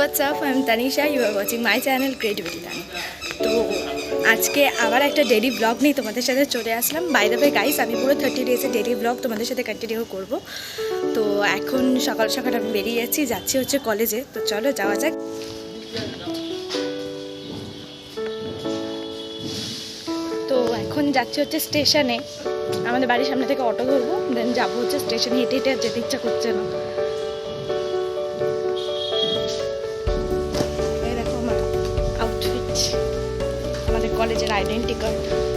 Up I am Tanisha you are watching my channel creativity time তো আজকে আবার একটা ডেলি ব্লগ নিয়ে তোমাদের সাথে চলে আসলাম। বাই দ্য ওয়ে গাইস আমি পুরো থার্টি ডেজের ডেলি ব্লগ তোমাদের সাথে কন্টিনিউ করব। তো এখন সকাল সকাল আমি বেরিয়ে যাচ্ছি যাচ্ছি হচ্ছে কলেজে তো চলো যাওয়া যাক। তো এখন যাচ্ছি হচ্ছে স্টেশনে আমাদের বাড়ির সামনে থেকে অটো ধরবো দেন যাব হচ্ছে স্টেশনে হেঁটে হেঁটে যেতে ইচ্ছা করছে না। কলেজের আইডেন্টি কার্ড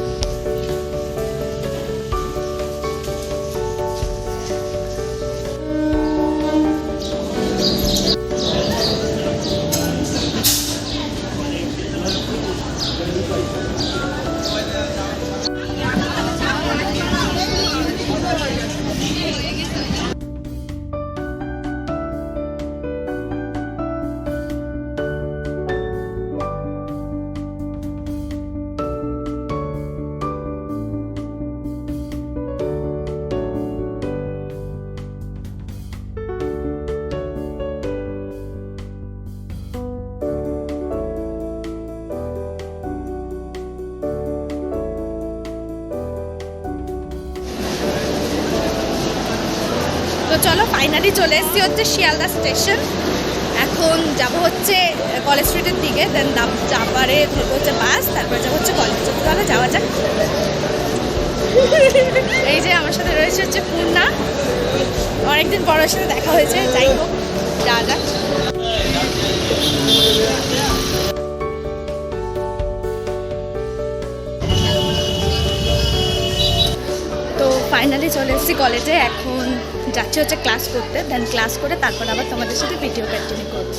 তো চলো ফাইনালি চলে এসেছি হচ্ছে শিয়ালদা স্টেশন এখন যাব হচ্ছে কলেজ স্ট্রিটের দিকে দেন যাবারে ধরবো হচ্ছে বাস তারপরে যাব হচ্ছে কলেজ তাহলে যাওয়া যাক। এই যে আমার সাথে রয়েছে হচ্ছে পূর্ণা। অনেকদিন পর ওর সাথে দেখা হয়েছে, যাই হোক, যা যাক। তো ফাইনালি চলে এসেছি কলেজে এখন যাচ্ছি হচ্ছে ক্লাস করতে দেন ক্লাস করে তারপর আবার তোমাদের সাথে ভিডিও কন্টিনিউ করব।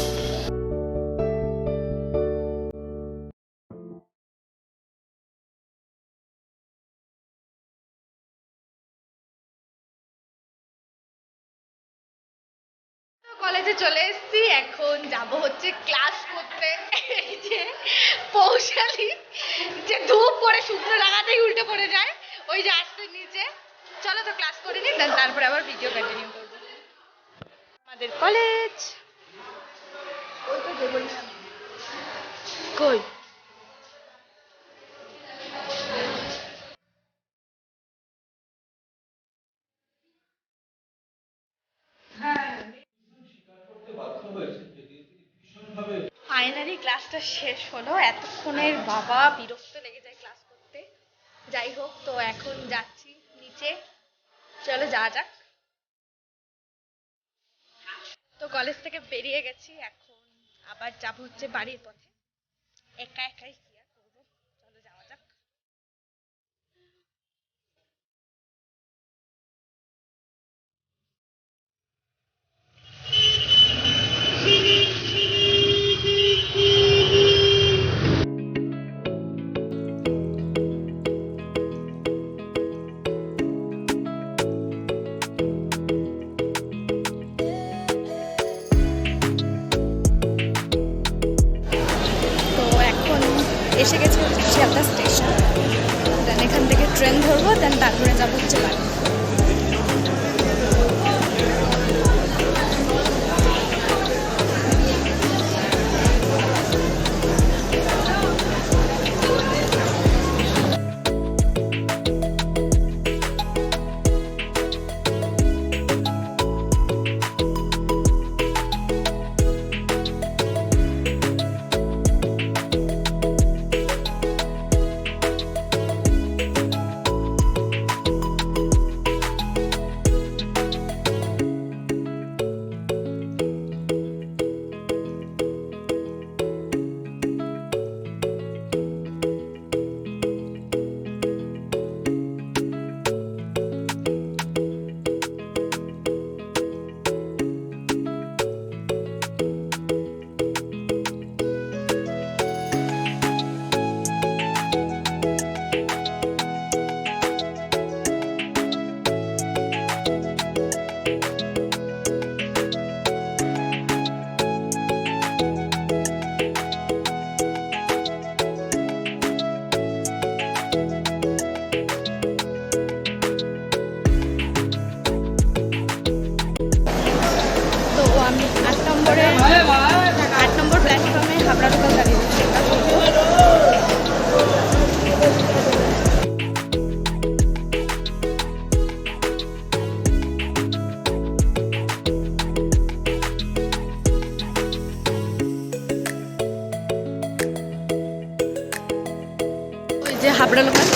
কলেজে চলে এসেছি, এখন যাব হচ্ছে ক্লাস করতে। যে পৌশালি, যে ধূপ করে সূত্র লাগাতেই উল্টে পড়ে যায়, ওই যে আসতে নিচে। চলো তো ক্লাস করে নিন তারপরে আবার ভিডিও কন্টিনিউ করব। আমাদের কলেজ কই? ফাইনালি ক্লাসটা শেষ হলো। এতক্ষণের বাবা বিরক্ত লেগে যায় ক্লাস করতে। যাই হোক তো এখন যাচ্ছি। নিচে চলো যাওয়া যাক। তো কলেজ থেকে বেরিয়ে গেছি, এখন আবার যাব হচ্ছে বাড়ির পথে। একা একাই এসে গেছে শিয়ালদা স্টেশন। দেন এখান থেকে ট্রেন ধরবো দেন তারপরে যাব হচ্ছে বাড়ি। থাবড়ালো মাছ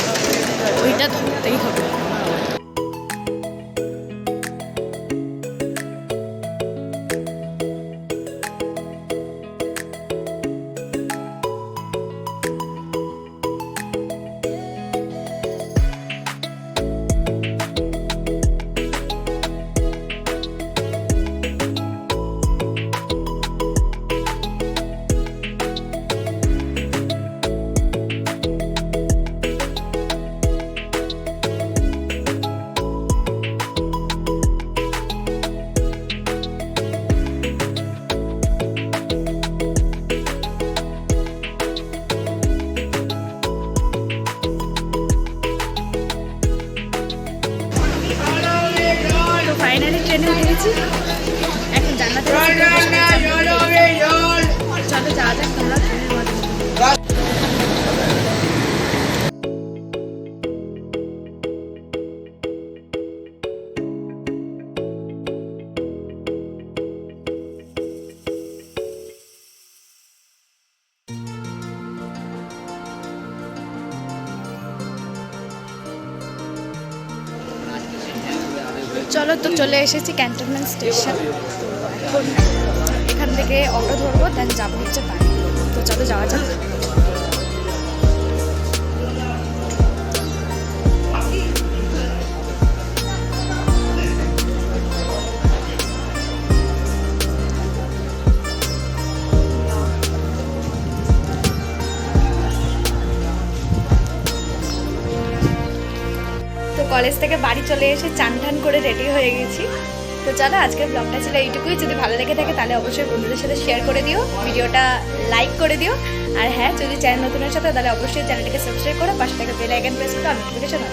ওইটা ধরতেই হবে। ফাইনালি ট্রেনে উঠেছি। এখন জান্নাতে চলো যাওয়া যাক তোমরা। চলো তো চলে এসেছি ক্যান্টনমেন্ট স্টেশন এখন এখান থেকে অটো ধরবো দেন যাব হচ্ছে তো চলো যাওয়া যাক। কলেজ থেকে বাড়ি চলে এসে চান ঠান করে রেডি হয়ে গেছি। তো চলো, আজকের ব্লগটা ছিল এইটুকুই। যদি ভালো লেগে থাকে তাহলে অবশ্যই বন্ধুদের সাথে শেয়ার করে দিও, ভিডিওটা লাইক করে দিও। আর হ্যাঁ যদি চ্যানেল নতুনের সাথে তাহলে অবশ্যই চ্যানেলটাকে সাবস্ক্রাইব করো, পাশে থেকে বেল আইকন প্রেস করে নোটিফিকেশন অন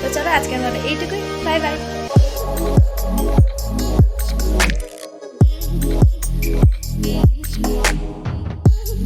তো চলো, আজকের মতো এইটুকুই। Bye bye